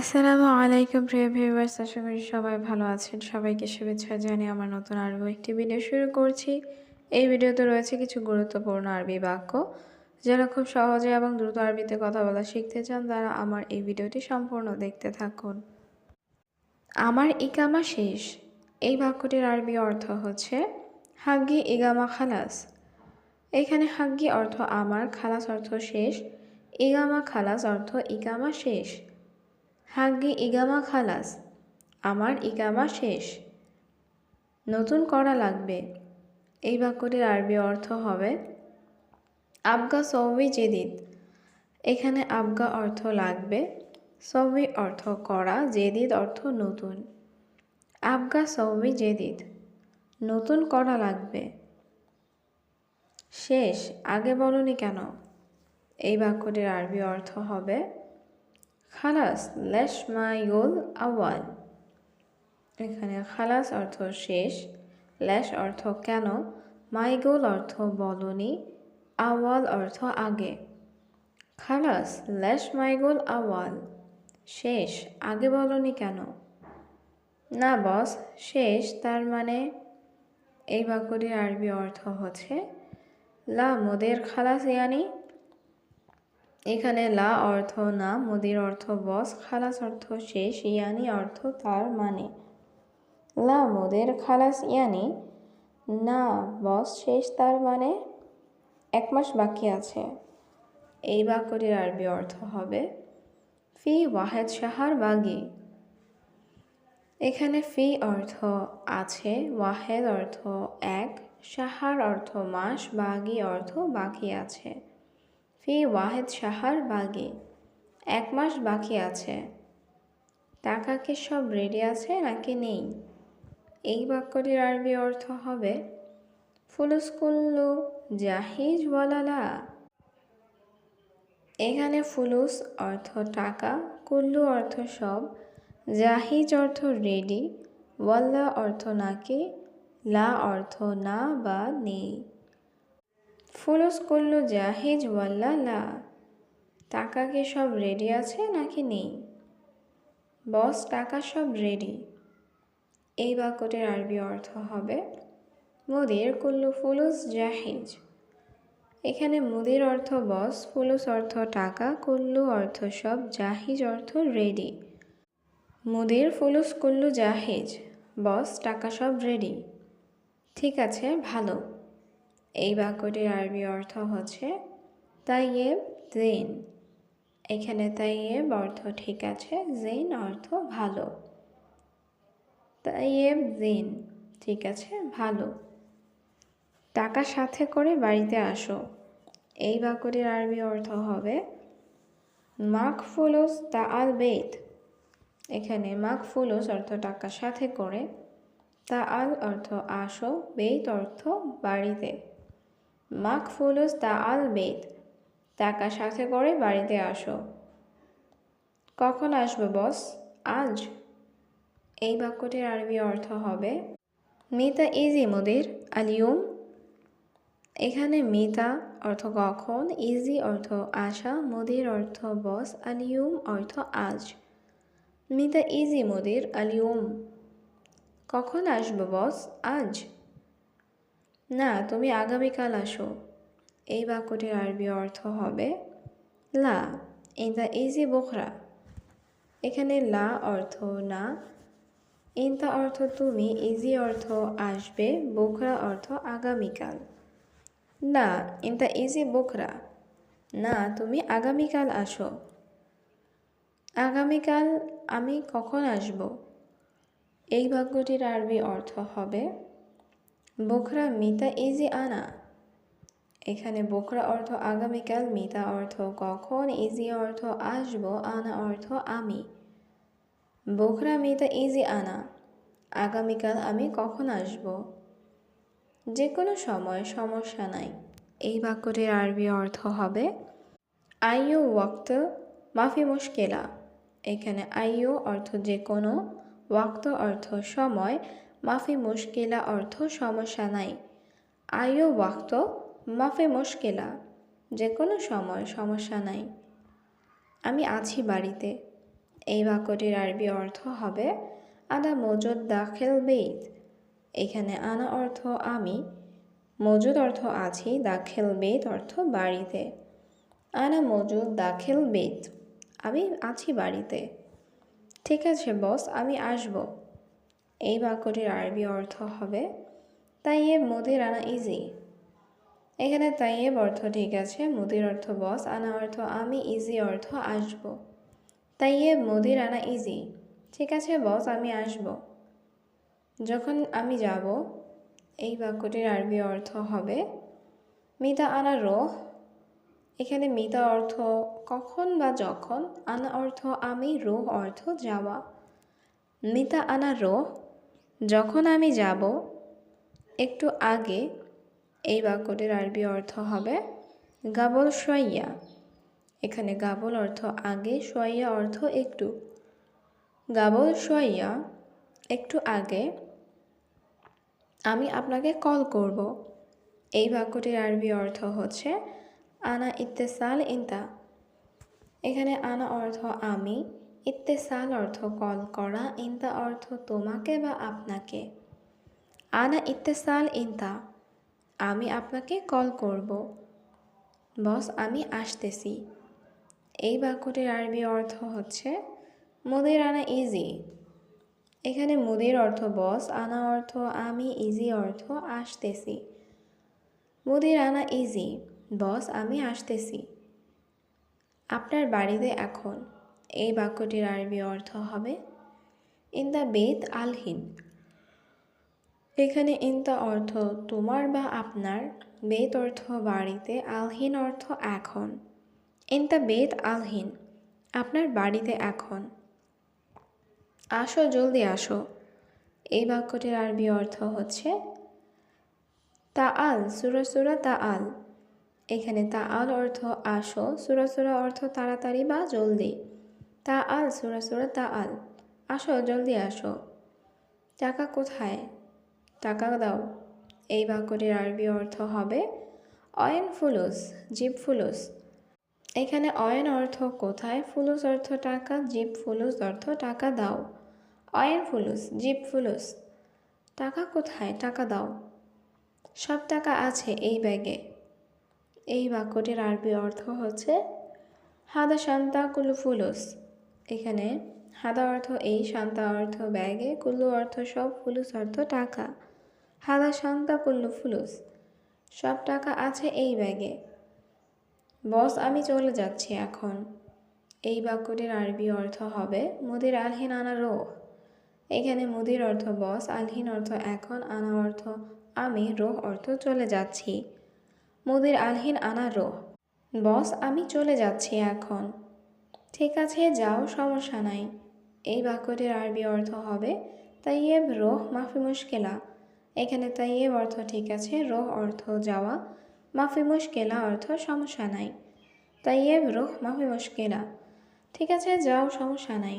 আসসালামু আলাইকুম, প্রিয় ভিউয়ার্স আশা করি সবাই ভালো আছেন। সবাইকে শুভেচ্ছা জানিয়ে আমার নতুন আরও একটি ভিডিও শুরু করছি। এই ভিডিওতে রয়েছে কিছু গুরুত্বপূর্ণ আরবি বাক্য, যারা খুব সহজে এবং দ্রুত আরবিতে কথা বলা শিখতে চান, তারা আমার এই ভিডিওটি সম্পূর্ণ দেখতে থাকুন। আমার ইকামা শেষ। এই বাক্যটির আরবি অর্থ হচ্ছে, হাগ্গি ইগামা খালাস। এখানে হাগ্গি অর্থ আমার খালাস অর্থ শেষ ইগামা খালাস অর্থ ইকামা শেষ হাগ্গি ইগামা খালাস, আমার ইগামা শেষ। নতুন করা লাগবে। এই বাক্যটির আরবি অর্থ হবে, আবগা সৌবি জেদিদ। এখানে আবগা অর্থ লাগবে সৌবি অর্থ করা, জেদিদ অর্থ নতুন। আবগা সৌবি জেদিদ, নতুন করা লাগবে। শেষ, আগে বলনি কেন? এই বাক্যটির আরবি অর্থ হবে খালাস, লেশ মাইগুল আওয়াল এখানে খালাস অর্থ শেষ, লেশ অর্থ কেন মাইগুল অর্থ বলনি আওয়াল অর্থ আগে। খালাস, লেশ মাইগুল আওয়াল শেষ, আগে বলনি কেন? না বস, শেষ, তার মানে এই বাক্যটির আরবি অর্থ হচ্ছে, লা মোদের খালাস ইয়ানি এখানে লা অর্থ না, মোদির অর্থ বস, খালাস অর্থ শেষ, ইয়ানি অর্থ তার মানে। লা মোদের খালাস ইয়ানি, না বস শেষ তার মানে এক মাস বাকি আছে। এই বাক্যটির আরবি অর্থ হবে ফি ওয়াহেদ সাহার বাগি। এখানে ফি অর্থ আছে, ওয়াহেদ অর্থ এক সাহার অর্থ মাস, বাগি অর্থ বাকি আছে। ফি ওয়াহেদ সাহার বাগি। এক মাস বাকি আছে। টাকা কি সব রেডি আছে নাকি নেই? এই বাক্যটির আরবি অর্থ হবে ফুলুস কুল্লু জাহিজ ওয়ালালা। এখানে ফুলুস অর্থ টাকা, কুল্লু অর্থ সব, জাহিজ অর্থ রেডি ওয়াল্লা অর্থ নাকি, লা অর্থ না বা নেই। ফুলুস কুল্লু জাহিজ ওয়াল্লা, লা টাকা কি সব রেডি আছে নাকি নেই? বস, টাকা সব রেডি এই বাক্যটির আরবি অর্থ হবে, মুদির কুল্লু ফুলুস জাহিজ। এখানে মুদির অর্থ বস, ফুলুস অর্থ টাকা, কুল্লু অর্থ সব, জাহিজ অর্থ রেডি মুদির ফুলুস কুল্লু জাহিজ, বস, টাকা সব রেডি ঠিক আছে, ভালো। এই বাক্যটির আরবি অর্থ হচ্ছে তাই তাইয়েব জেন এখানে তাই তাইয়েব অর্থ ঠিক আছে জেন অর্থ ভালো। তাই তাইয়েব জেন ঠিক আছে, ভালো। টাকা সাথে করে বাড়িতে আসো। এই বাক্যটির আরবি অর্থ হবে মাখ ফুলুস তা আল বেত এখানে মাখ ফুলুস অর্থ টাকা সাথে করে তা আল অর্থ আসো বেত অর্থ বাড়িতে। মাখ ফুলুস, তা আল বেত টাকা সাথে করে বাড়িতে আসো। কখন আসবে, বস? আজ? এই বাক্যটির আরবি অর্থ হবে, মিতা ইজি মোদের আলিউম এখানে মিতা অর্থ কখন, ইজি অর্থ আশা, মোদির অর্থ বস আলিউম অর্থ আজ। মিতা ইজি মোদির আলিউম কখন আসবে, বস? আজ? না, তুমি আগামীকাল আসো। এই বাক্যটির আরবি অর্থ হবে, লা, ইন দ্য ইজি বোখরা। এখানে লা অর্থ না ইনতা অর্থ তুমি ইজি অর্থ আসবে বোখরা অর্থ আগামীকাল না ইনতা ইজি বোখরা না, তুমি আগামীকাল আসো। আগামীকাল আমি কখন আসব? এই বাক্যটির আরবি অর্থ হবে বোখরা মিতা ইজি আনা। এখানে বোখরা অর্থ আগামীকাল, মিতা অর্থ কখন, ইজি অর্থ আসব, আনা অর্থ আমি। বোখরা মিতা ইজি আনা, আগামীকাল আমি কখন আসব? যে কোনো সময়, সমস্যা নাই। এই বাক্যটির আরবি অর্থ হবে আইও ওয়াক্ত মাফি মুশকিলা। এখানে আইও অর্থ যে কোনো ওয়াক্ত অর্থ সময় মাফি মুশকিলা অর্থ সমস্যা নাই। আইও ওয়াক্ত, মাফি মুশকিলা যে কোনো সময় সমস্যা নাই। আমি আছি বাড়িতে। এই বাক্যটির আরবি অর্থ হবে আনা মজুদ দাখিল বেদ এখানে আনা অর্থ, আমি। মজুদ অর্থ, আছি। দাখিল বেদ অর্থ, বাড়িতে। আনা মজুদ দাখিল বেদ আমি আছি বাড়িতে। ঠিক আছে বস, আমি আসব। এই বাক্যটির আরবি অর্থ হবে, তাইয়েব মুদির আনা ইজি। এখানে তাইয়েব অর্থ ঠিক আছে, মুদির অর্থ বস। আনা অর্থ, আমি ইজি অর্থ আসব। তাইয়েব মুদির আনা ইজি। ঠিক আছে বস, আমি আসব। যখন আমি যাব। এই বাক্যটির আরবি অর্থ হবে, মিতা আনা রোহ। এখানে মিতা অর্থ কখন বা যখন, আনা অর্থ আমি রোহ অর্থ যাওয়া। মিতা আনা রোহ। যখন আমি যাব, একটু আগে এই বাক্যটির আরবি অর্থ হবে গাবল সইয়া এখানে গাবল অর্থ আগে সইয়া অর্থ একটু। গাবল সইয়া একটু আগে আমি আপনাকে কল করব। এই বাক্যটির আরবি অর্থ হচ্ছে আনা ইত্তেসাল ইন্তা। এখানে আনা অর্থ আমি ইত্তেসাল অর্থ কল করা, ইন্তা অর্থ তোমাকে বা আপনাকে। আনা ইত্তেসাল ইন্তা, আমি আপনাকে কল করব। বস, আমি আসতেছি। এই বাক্যটির আরবি অর্থ হচ্ছে, মুদির আনা ইজি। এখানে মুদির অর্থ, বস, আনা অর্থ, আমি, ইজি অর্থ, আসতেছি। মুদির আনা ইজি। বস, আমি আসতেছি। আপনার বাড়িতে এখন। এই বাক্যটির আরবি অর্থ হবে ইন দ্য বেত আলহিন এখানে ইনতা অর্থ তোমার বা আপনার বেত অর্থ বাড়িতে আলহিন অর্থ এখন ইনতা বেত আলহিন আপনার বাড়িতে এখন আসো, জলদি আসো এই বাক্যটির আরবি অর্থ হচ্ছে তা আল সুরা সুরা তা আল এখানে তা আল অর্থ আসো সুরা সুরা অর্থ তাড়াতাড়ি বা জলদি তা আল সুরা সুরা তা আল আসো, জলদি আসো। টাকা কোথায়? টাকা দাও। এই বাক্যটির আরবি অর্থ হবে অয়েন ফুলুস জিপ ফুলুস। এখানে অয়েন অর্থ কোথায়? ফুলুস অর্থ টাকা জিপ ফুলুস অর্থ টাকা দাও। অয়েন ফুলুস জিপ ফুলুস। টাকা কোথায়? টাকা দাও। সব টাকা আছে এই ব্যাগে। এই বাক্যটির আরবি অর্থ হচ্ছে হাদা শান্তা কুলু ফুলুস। এখানে হাদা অর্থ এই শান্তা অর্থ ব্যাগে কুল্লু অর্থ সব, ফুলুস অর্থ টাকা। হাদা শান্তা, কুল্লু, ফুলুস, সব টাকা আছে এই ব্যাগে। বস, আমি চলে যাচ্ছি এখন। এই বাক্যটির আরবি অর্থ হবে মুদির আলহিন আনা রো এখানে মুদির অর্থ বস, আলহিন অর্থ এখন, আনা অর্থ আমি, রোহ অর্থ চলে যাচ্ছি। মুদির আলহিন আনা রোহ। বস, আমি চলে যাচ্ছি এখন। ঠিক আছে, যাও, সমস্যা নাই। এই বাক্যটির আরবি অর্থ হবে, তাইয়েব রোহ মাফি মুশকেলা। এখানে তাইয়েব অর্থ ঠিক আছে, রোহ অর্থ যাওয়া, মাফি মুশকেলা অর্থ সমস্যা নাই। তাইয়েব রোহ মাফি মুশকেলা। ঠিক আছে, যাও, সমস্যা নাই।